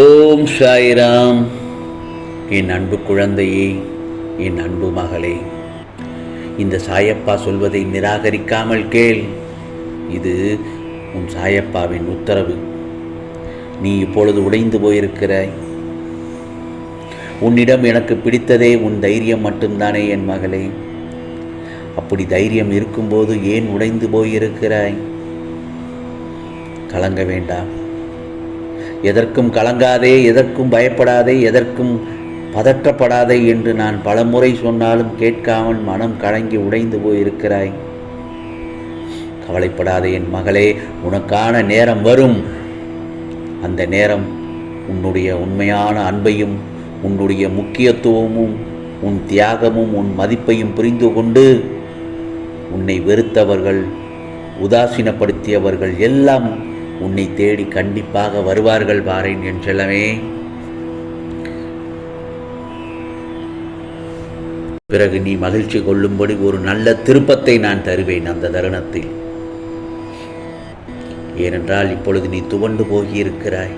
ஓம் சாய்ராம். என் அன்பு குழந்தையே என் அன்பு மகளே இந்த சாயப்பா சொல்வதை நிராகரிக்காமல் கேள். இது உன் சாயப்பாவின் உத்தரவு. நீ இப்பொழுது உடைந்து போயிருக்கிறாய் உன்னிடம் எனக்கு பிடித்ததே உன் தைரியம் மட்டும்தானே என் மகளே. அப்படி தைரியம் இருக்கும்போது ஏன் உடைந்து போயிருக்கிறாய்? கலங்க வேண்டாம். எதற்கும் கலங்காதே எதற்கும் பயப்படாதே எதற்கும் பதற்றப்படாதே என்று நான் பலமுறை சொன்னாலும் கேட்காமல் மனம் கலங்கி உடைந்து போயிருக்கிறாய். கவலைப்படாதே என் மகளே உனக்கான நேரம் வரும். அந்த நேரம் உன்னுடைய உண்மையான அன்பையும் உன்னுடைய முக்கியத்துவமும் உன் தியாகமும் உன் மதிப்பையும் புரிந்து கொண்டு உன்னை வெறுத்தவர்கள் உதாசீனப்படுத்தியவர்கள் எல்லாம் உன்னை தேடி கண்டிப்பாக வருவார்கள் பாரேன் என் செல்லமே. பிறகு நீ மகிழ்ச்சி கொள்ளும்படி ஒரு நல்ல திருப்பத்தை நான் தருவேன் அந்த தருணத்தில். ஏனென்றால் இப்பொழுது நீ துவண்டு போகியிருக்கிறாய்.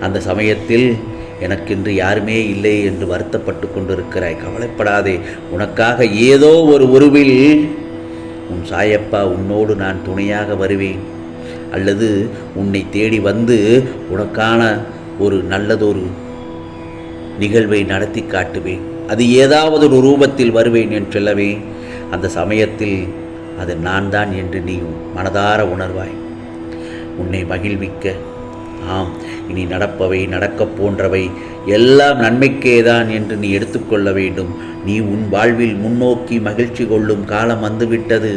அந்த சமயத்தில் எனக்கென்று யாருமே இல்லை என்று வருத்தப்பட்டு கொண்டிருக்கிறாய். கவலைப்படாதே உனக்காக ஏதோ ஒரு உருவில் உன் சாயப்பா உன்னோடு நான் துணையாக வருவேன். அல்லது உன்னை தேடி வந்து உனக்கான ஒரு நல்லதொரு நிகழ்வை நடத்தி காட்டுவேன். அது ஏதாவது ஒரு ரூபத்தில் வருவேன் என்று சொல்லவே அந்த சமயத்தில் அது நான் தான் என்று நீ மனதார உணர்வாய். உன்னை மகிழ்விக்க ஆம் இனி நடப்பவை நடக்கப் போன்றவை எல்லாம் நன்மைக்கேதான் என்று நீ எடுத்துக்கொள்ள வேண்டும். நீ உன் வாழ்வில் முன்னோக்கி மகிழ்ச்சி கொள்ளும் காலம் வந்துவிட்டது.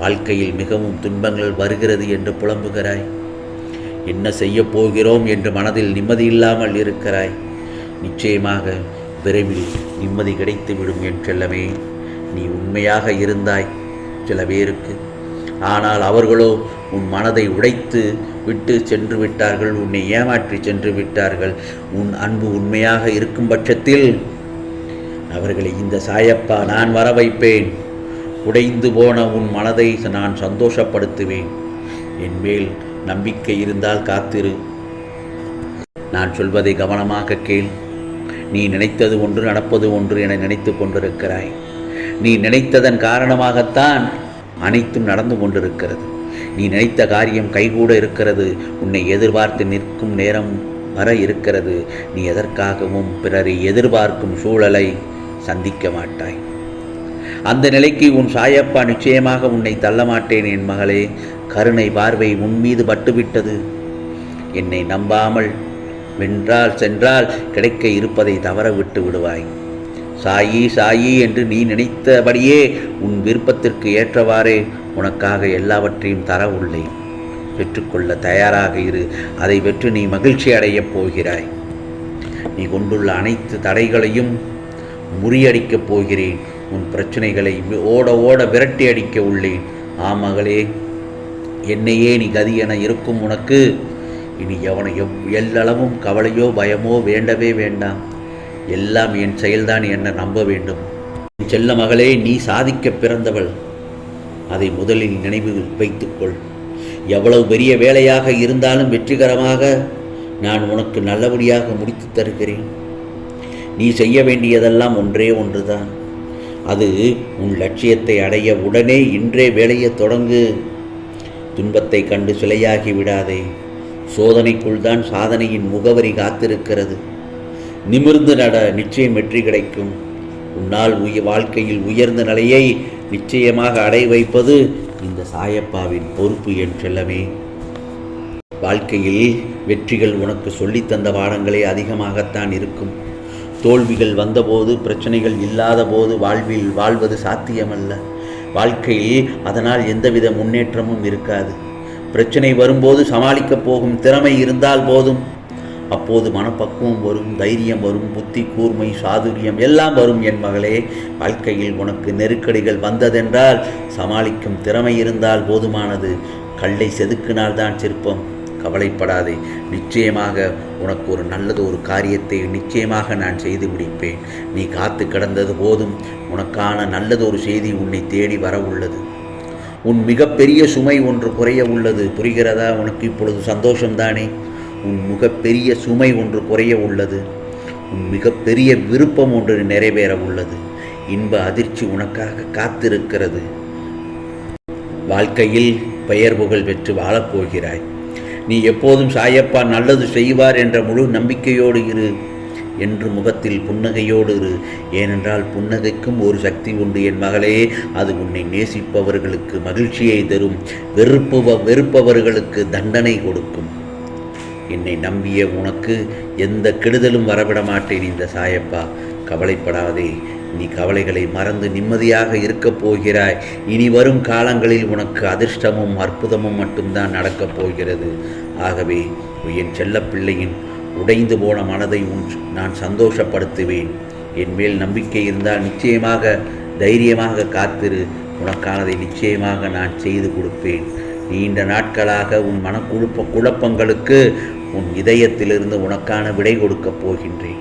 வாழ்க்கையில் மிகவும் துன்பங்கள் வருகிறது என்று புலம்புகிறாய். என்ன செய்ய போகிறோம் என்று மனதில் நிம்மதி இல்லாமல் இருக்கிறாய். நிச்சயமாக விரைவில் நிம்மதி கிடைத்துவிடும் என் செல்லமே. நீ உண்மையாக இருந்தாய் சில பேருக்கு. ஆனால் அவர்களோ உன் மனதை உடைத்து விட்டு சென்று விட்டார்கள் உன்னை ஏமாற்றி சென்று விட்டார்கள். உன் அன்பு உண்மையாக இருக்கும் பட்சத்தில் அவர்களை இந்த சாயப்பா நான் வர வைப்பேன் உடைந்து போன உன் மனதை நான் சந்தோஷப்படுத்துவேன். என் மேல் நம்பிக்கை இருந்தால் காத்திரு. நான் சொல்வதை கவனமாக கேள். நீ நினைத்தது ஒன்று நடப்பது ஒன்று என நினைத்து கொண்டிருக்கிறாய். நீ நினைத்ததன் காரணமாகத்தான் அனைத்தும் நடந்து கொண்டிருக்கிறது. நீ நினைத்த காரியம் கைகூட இருக்கிறது. உன்னை எதிர்பார்த்து நிற்கும் நேரம் வர இருக்கிறது. நீ எதற்காகவும் பிறரை எதிர்பார்க்கும் சூழலை சந்திக்க மாட்டாய். அந்த நிலைக்கு உன் சாயப்பா நிச்சயமாக உன்னை தள்ள மாட்டேன் என் மகளே. கருணை பார்வை உன் மீது பட்டுவிட்டது. என்னை நம்பாமல் வென்றால் சென்றால் கிடைக்க இருப்பதை தவற விட்டு விடுவாய். சாயி சாயி என்று நீ நினைத்தபடியே உன் விருப்பத்திற்கு ஏற்றவாறே உனக்காக எல்லாவற்றையும் தர உள்ளேன். பெற்றுக்கொள்ள தயாராக இரு. அதை பெற்று நீ மகிழ்ச்சி அடையப் போகிறாய். நீ கொண்டுள்ள அனைத்து தடைகளையும் முறியடிக்கப் போகிறேன். உன் பிரச்சனைகளை ஓட ஓட விரட்டி அடிக்க உள்ளேன். ஆமகளே என்னையே நீ கதி என இருக்கும் உனக்கு. இனி எவனை எவ் எல்லளவும் கவலையோ பயமோ வேண்டவே வேண்டாம். எல்லாம் என் செயல்தான் என்ன நம்ப வேண்டும். என் செல்ல மகளே நீ சாதிக்க பிறந்தவள். அதை முதலில் நினைவில் வைத்துக்கொள். எவ்வளவு பெரிய வேலையாக இருந்தாலும் வெற்றிகரமாக நான் உனக்கு நல்லபடியாக முடித்து தருகிறேன். நீ செய்ய வேண்டியதெல்லாம் ஒன்றே ஒன்றுதான். அது உன் லட்சியத்தை அடைய உடனே இன்றே வேலையை தொடங்கு. துன்பத்தை கண்டு சிலையாகி விடாதே. சோதனைக்குள் தான் சாதனையின் முகவரி காத்திருக்கிறது. நிமிர்ந்து நட நிச்சயம் வெற்றி கிடைக்கும். உன்னால் உய வாழ்க்கையில் உயர்ந்த நிலையை நிச்சயமாக அடை வைப்பது இந்த சாயப்பாவின் பொறுப்பு என் செல்லமே. வாழ்க்கையில் வெற்றிகள் உனக்கு சொல்லித்தந்த பாடங்களே அதிகமாகத்தான் இருக்கும். தோல்விகள் வந்தபோது பிரச்சனைகள் இல்லாத போது வாழ்வில் வாழ்வது சாத்தியமல்ல. வாழ்க்கையில் அதனால் எந்தவித முன்னேற்றமும் இருக்காது. பிரச்சனை வரும்போது சமாளிக்கப் போகும் திறமை இருந்தால் போதும். அப்போது மனப்பக்குவம் வரும் தைரியம் வரும் புத்தி கூர்மை சாதுரியம் எல்லாம் வரும் என் மகளே. வாழ்க்கையில் உனக்கு நெருக்கடிகள் வந்ததென்றால் சமாளிக்கும் திறமை இருந்தால் போதுமானது. கல்லை செதுக்கினால்தான் சிற்பம். கவலைப்படாதே. நிச்சயமாக உனக்கு ஒரு நல்லது ஒரு காரியத்தை நிச்சயமாக நான் செய்து முடிப்பேன். நீ காத்து கிடந்தது போதும் உனக்கான நல்லது ஒரு செய்தி உன்னை தேடி வர உள்ளது. உன் மிகப்பெரிய சுமை ஒன்று குறைய உள்ளது. புரிகிறதா? உனக்கு இப்பொழுது சந்தோஷம்தானே உன் மிகப்பெரிய சுமை ஒன்று குறைய உள்ளது. உன் மிகப்பெரிய விருப்பம் ஒன்று நிறைவேற உள்ளது. இன்ப அதிர்ச்சி உனக்காக காத்திருக்கிறது. வாழ்க்கையில் பெயர் புகழ் பெற்று வாழப்போகிறாய் நீ எப்போதும் சாயப்பா நல்லது செய்வார் என்ற முழு நம்பிக்கையோடு இரு என்று முகத்தில் புன்னகையோடு இரு. ஏனென்றால் புன்னகைக்கும் ஒரு சக்தி உண்டு. என் மகளே அது உன்னை நேசிப்பவர்களுக்கு மகிழ்ச்சியை தரும். வெறுப்புவ வெறுப்பவர்களுக்கு தண்டனை கொடுக்கும். என்னை நம்பிய உனக்கு எந்த கெடுதலும் வரவிட மாட்டேன் இந்த சாயப்பா. கவலைப்படாதே. நீ கவலைகளை மறந்து நிம்மதியாக இருக்கப் போகிறாய். இனி வரும் காலங்களில் உனக்கு அதிர்ஷ்டமும் அற்புதமும் மட்டும்தான் நடக்கப் போகிறது. ஆகவே என் செல்லப்பிள்ளையின் உடைந்து போன மனதை உன் நான் சந்தோஷப்படுத்துவேன். என் மேல் நம்பிக்கை இருந்தால் நிச்சயமாக தைரியமாக காத்திரு. உனக்கானதை நிச்சயமாக நான் செய்து கொடுப்பேன். நீண்ட நாட்களாக உன் மனக்குழுப்ப குழப்பங்களுக்கு உன் இதயத்திலிருந்து உனக்கான விடை கொடுக்கப் போகின்றேன்.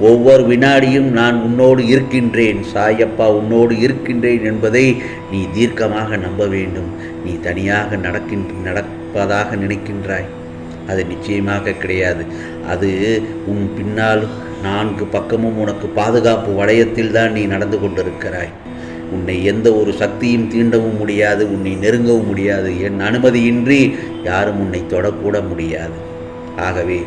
ஒவ்வொரு வினாடியும் நான் உன்னோடு இருக்கின்றேன். சாயப்பா உன்னோடு இருக்கின்றேன் என்பதை நீ தீர்க்கமாக நம்ப வேண்டும். நீ தனியாக நடக்கின்ற நடப்பதாக நினைக்கின்றாய். அது நிச்சயமாக கிடையாது. அது உன் பின்னால் நான்கு பக்கமும் உனக்கு பாதுகாப்பு வளையத்தில் தான் நீ நடந்து கொண்டிருக்கிறாய். உன்னை எந்த ஒரு சக்தியும் தீண்டவும் முடியாது உன்னை நெருங்கவும் முடியாது. என் அனுமதியின்றி யாரும் உன்னை தொடக்கூட முடியாது. ஆகவே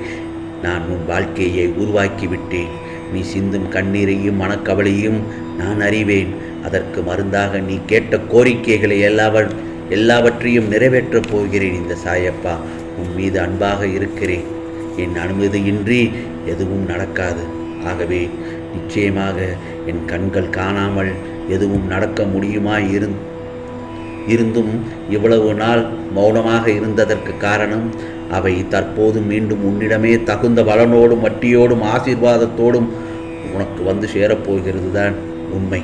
நான் உன் வாழ்க்கையை உருவாக்கிவிட்டேன். நீ சிந்தும் கண்ணீரையும் மனக்கவலையும் நான் அறிவேன். அதற்கு மருந்தாக நீ கேட்ட கோரிக்கைகளை எல்லாவ எல்லாவற்றையும் நிறைவேற்றப் போகிறேன் இந்த சாயப்பா. உன் மீது அன்பாக இருக்கிறேன். என் அனுமதியின்றி எதுவும் நடக்காது. ஆகவே நிச்சயமாக என் கண்கள் காணாமல் எதுவும் நடக்க முடியுமா இருந் இருந்தும் இவ்வளவு நாள் மௌனமாக இருந்ததற்கு காரணம் அவை தற்போது மீண்டும் உன்னிடமே தகுந்த பலனோடும் வட்டியோடும் ஆசீர்வாதத்தோடும் உனக்கு வந்து சேரப்போகிறது தான் உண்மை.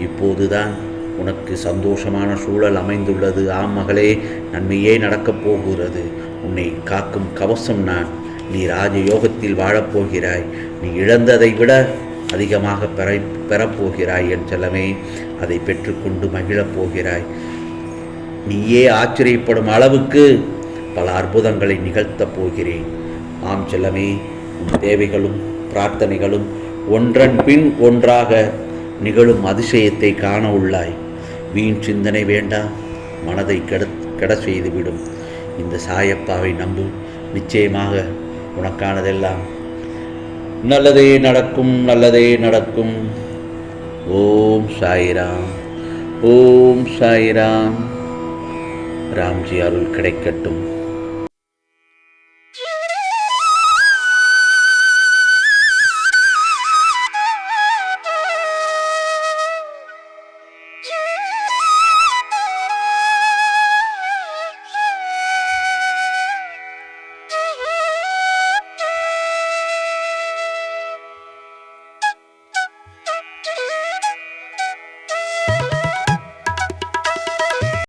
இப்போதுதான் உனக்கு சந்தோஷமான சூழல் அமைந்துள்ளது. ஆம் மகளே நன்மையே நடக்கப் போகிறது. உன்னை காக்கும் கவசம் நான். நீ ராஜயோகத்தில் வாழப்போகிறாய். நீ இழந்ததை விட அதிகமாக பெற பெறப்போகிறாய் என் செல்லமே. அதை பெற்றுக்கொண்டு மகிழப் போகிறாய். நீயே ஆச்சரியப்படும் அளவுக்கு பல அற்புதங்களை நிகழ்த்தப் போகிறேன். ஆம் செல்லமே உன் தேவைகளும் பிரார்த்தனைகளும் ஒன்றன் பின் ஒன்றாக நிகழும் அதிசயத்தை காண உள்ளாய். வீண் சிந்தனை வேண்டாம் மனதை கெட கெட செய்துவிடும். இந்த சாயப்பாவை நம்பு நிச்சயமாக உனக்கானதெல்லாம். நல்லதே நடக்கும் நல்லதே நடக்கும். ஓம் சாய்ராம் ஓம் சாய்ராம். ராம்ஜி அருள் கிடைக்கட்டும்.